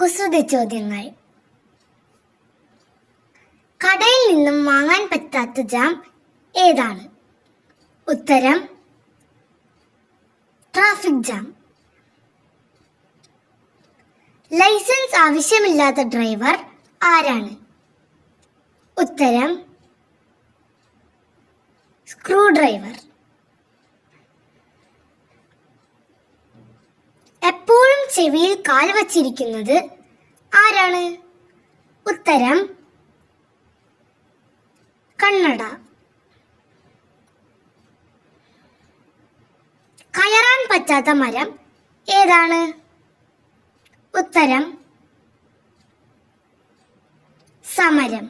കുസൃതി ചോദ്യങ്ങൾ കടയിൽ നിന്നും വാങ്ങാൻ പറ്റാത്ത ജാം ഏതാണ്? ഉത്തരം ട്രാഫിക് ജാം. ലൈസൻസ് ആവശ്യമില്ലാത്ത ഡ്രൈവർ ആരാണ്? ഉത്തരം സ്ക്രൂ ഡ്രൈവർ. ചെവിയിൽ കാൽ വച്ചിരിക്കുന്നത് ആരാണ്? ഉത്തരം കണ്ണട. കയറാൻ പറ്റാത്ത മരം ഏതാണ്? ഉത്തരം സമരം.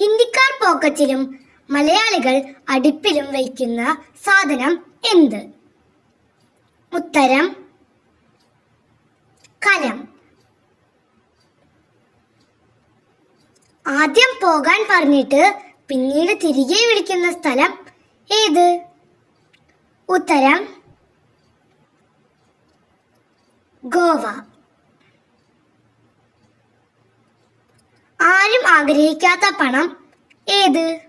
ഹിന്ദിക്കാർ പോക്കറ്റിലും മലയാളികൾ അടുപ്പിലും വയ്ക്കുന്ന സാധനം എന്ത്? ഉത്തരം കലം. ആദ്യം പോകാൻ പറഞ്ഞിട്ട് പിന്നീട് തിരികെ വിളിക്കുന്ന സ്ഥലം ഏത്? ഉത്തരം ഗോവ. ആരും ആഗ്രഹിക്കാത്ത പണം ഏത്?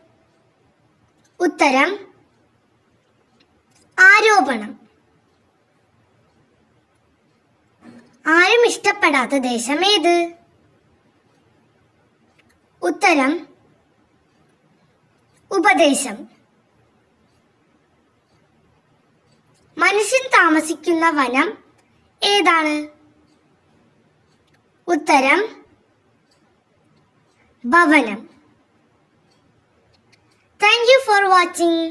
ഉത്തരം ആരോപണം. ആരും ഇഷ്ടപ്പെടാത്ത ദേശം ഏത് ഉത്തരം ഉപദേശം. മനുഷ്യൻ താമസിക്കുന്ന വനം ഏതാണ്? ഉത്തരം ഭവനം. Thank you for watching